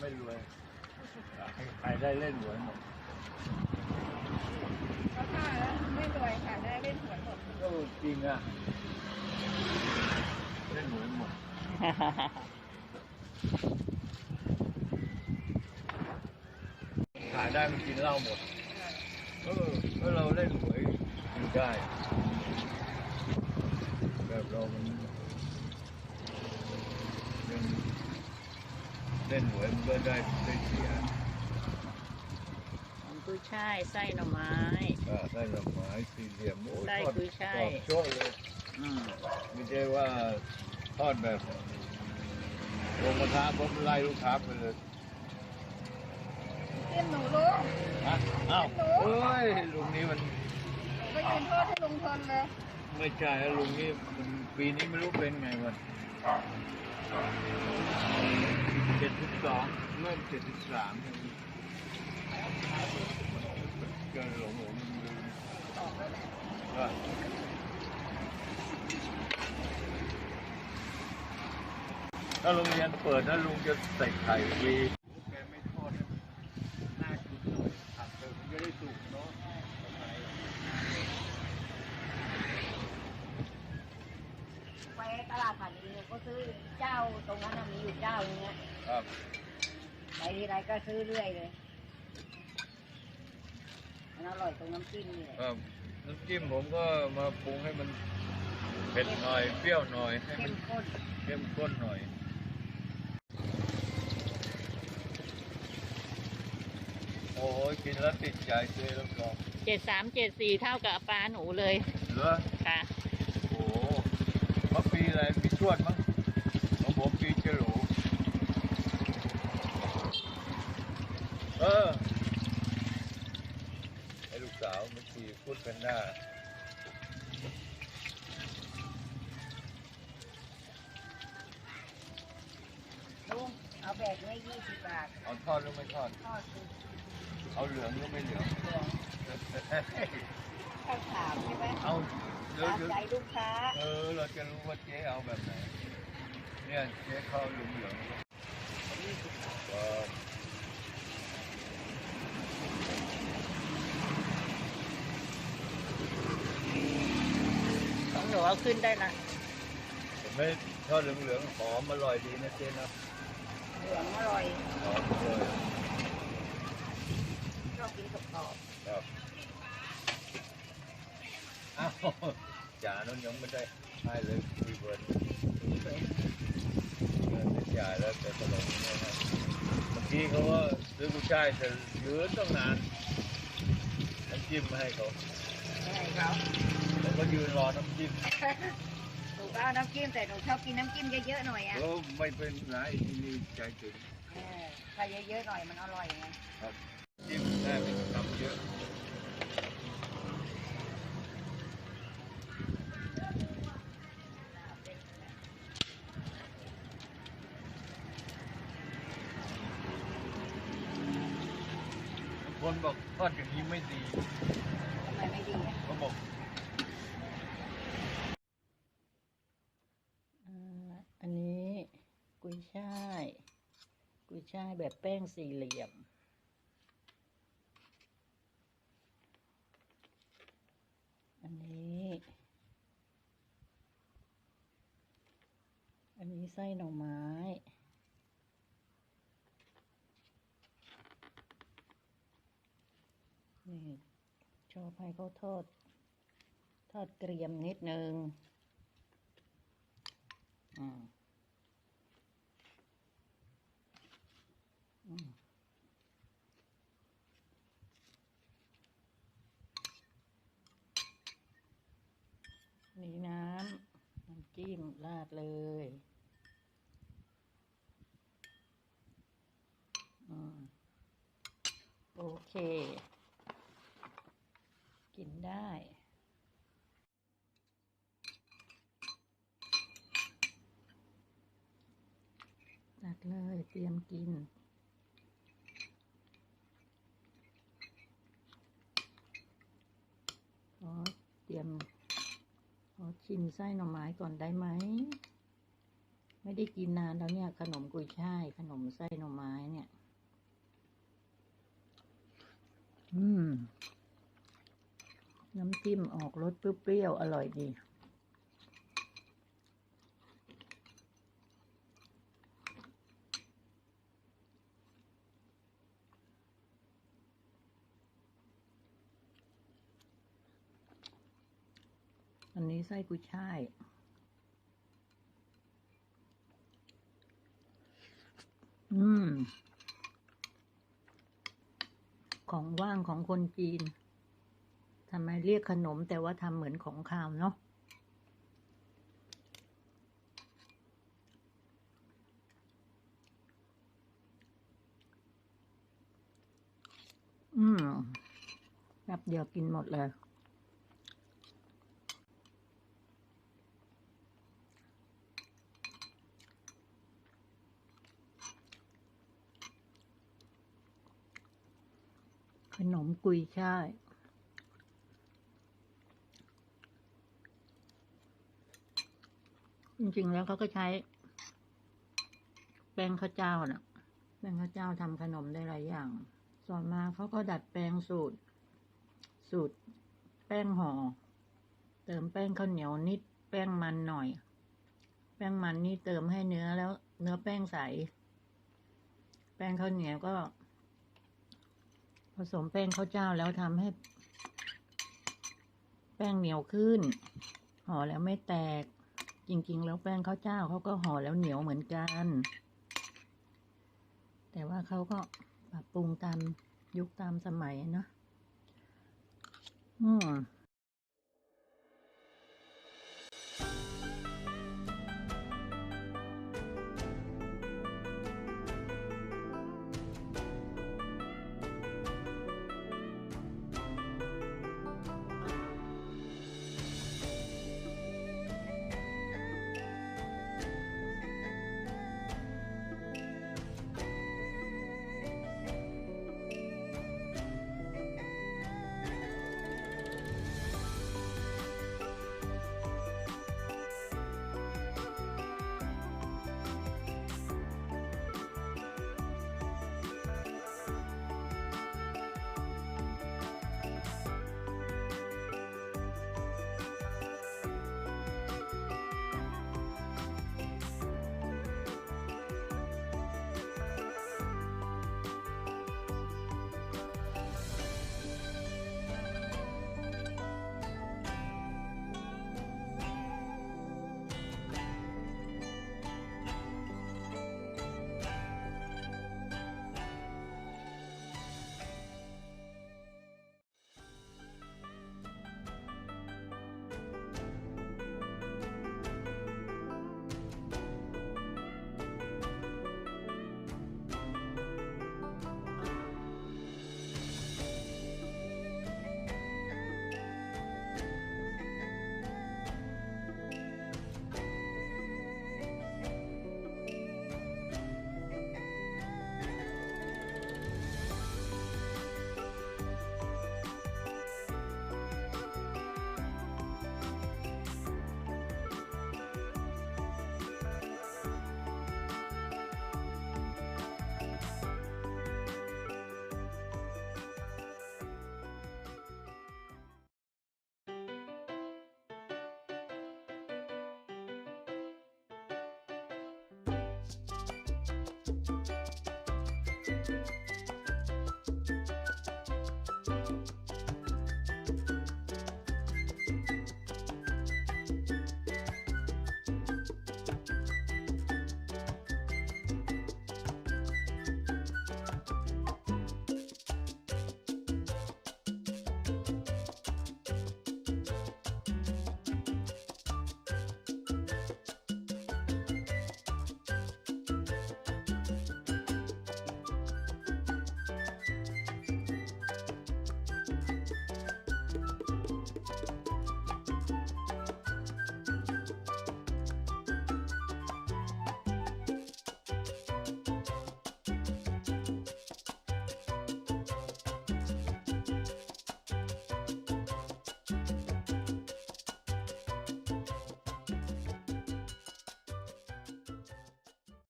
ไม่รวยใครได้เล่นหวยหมดเขาฆ่าแล้วไม่รวยค่ะได้เล่นหวยหมดก็จริงอะเล่นหวยหมดขายได้มันกินเหล้าหมดเออถ้าเราเล่นหวยกินได้แบบเรามัน เล่นเล่นหวยมันก็ได้ได้เสียของกุ้ยช่ายไส้หน่อไม้ก็ได้ดอกไม้สี่เหลี่ยมโอ้ยได้ทอดกุยช่ายทอดโจ้เลยอืมไม่ใช่ว่าทอดแบบลงกระทะปุ๊บไล่ลูกค้าไปเลยเล่นหนูลุงฮะอ้าวเอ้ยลุงนี้มันก็ยืนโทษให้ลุงทนเลย ไม่ใช่แล้วลุงนี้มันปีนี้ไม่รู้เป็นไงมันเจ็ดสิบสองเริ่มเจ็ดสิบสามเกินหลงหลงลืมว่าถ้าโรงเรียนเปิดนะลุงจะใส่ไข่ฟรีแกไม่ทอดให้มันน่ากินหน่อยผักเถอะมันจะได้สุกเนาะ ไปตลาดผ่านนี้ก็ซื้อเจ้าตรงนั้นน่ะมีอยู่เจ้านึงอะ ครับ ไปทีไรก็ ซื้อเรื่อยเลยมันอร่อยตรงน้ำจิ้มนี่แหละครับน้ำจิ้มผมก็มาปรุงให้มันเผ็ดหน่อยเปรี้ยวหน่อยให้เข้มันมข้นเข้มข้นหน่อยโอ้ยกินแล้วติดใจเจ๊แล้วก็เจ็ดสามเจ็ดสี่เท่ากับปลาหนูเลยเหรอค่ะ โอ้มะปีอะไรปีชวดมั้งของผมปีเจรู เออไอ้ลูกสาวมันขี่พูดเป็นหน้าลุงเอาแบกไว้ยี่สิบบาทเอาทอดหรือไม่ทอด ทอดคือเอาเหลืองหรือไม่เหลือง เหลืองข้าวขาวใช่ไหมเอาเดี๋ยวตามเดี๋ยวใจลูกค้าเออ เราจะรู้ว่าเจ๊เอาแบบไหน เนี่ยเจ๊เข้าเหลืองเหลืองก็ของห นูเอาขึ้นได้ละผมไม่ทอดเหลืองเหลืองหอมอร่อยดีนะเจ๊นะเหลืองอร่อยหอมเลยชอบกินกรอบครับอ้าวจ่านั้นยังไม่ได้ให้เลยคุยเบิร์นเงินได้จ่ายแล้วแต่ตลกเนี่ยนะเมื่อกี้เขาว่าซื้อกุยช่ายแต่ยืนต้องนานน้ำจิ้มมาให้เขาๆใช่เขาแล้ว ก็ยืนรอน้ำจิ้มหนูก็เอาน้ำจิ้มแต่หนูชอบกินน้ำจิ้มเยอะๆหน่อยอะก็ไม่เป็นไรที่นี่ใจถึงเออถ้าเยอะๆหน่อยมันอร่อยไงครับจิ้มได้ไม่ต้องทำเยอะคนบอกทอดอย่างนี้ไม่ดีทำไมไม่ดีอะเขาบอก อ่าอันนี้กุยช่าย กุยช่แบบแป้งสี่เหลี่ยม อันนี้ อันนี้ไส้หน่อไม้นี่ชอบให้เขาทอด ทอดเกรียมนิดนึง อืมอืมนี่น้ำน้ำจิ้ม ราดเลยอืมโอเค กินได้ ตักเลยเตรียมกิน ขอเตรียม ขอ ชิมไส้หน่อไม้ก่อนได้ไหมไม่ไม่ได้กินนานแล้วเนี่ย ขนมกุยช่าย ขนมไส้หน่อไม้เนี่ย อืม น้ำจิ้มออกรสเปรี้ยวๆ อร่อยดี อันนี้ไส้กุยช่าย อืม ของว่างของคนจีน ทำไมเรียกขนมแต่ว่าทำเหมือนของข้าวเนาะอืมแป๊บเดียวกินหมดเลย ขนมกุยช่ายจริงๆแล้วเขาก็ใช้ แป้งข้าวเจ้าน่ะ แป้งข้าวเจ้าทำขนมได้หลายอย่าง ส่วนมาเขาก็ดัดแปลงสูตร สูตร แป้งห่อเติมแป้งข้าวเหนียวนิด แป้งมันหน่อย แป้งมันนี่เติมให้เนื้อแล้ว เนื้อแป้งใส แป้งข้าวเหนียวก็ ผสมแป้งข้าวเจ้าแล้วทำให้ แป้งเหนียวขึ้น ห่อแล้วไม่แตก จริง ๆ แล้วแป้งข้าวเจ้าเขาก็ห่อแล้วเหนียวเหมือนกัน แต่ว่าเขาก็ปรับปรุงตามยุคตามสมัยเนาะอืม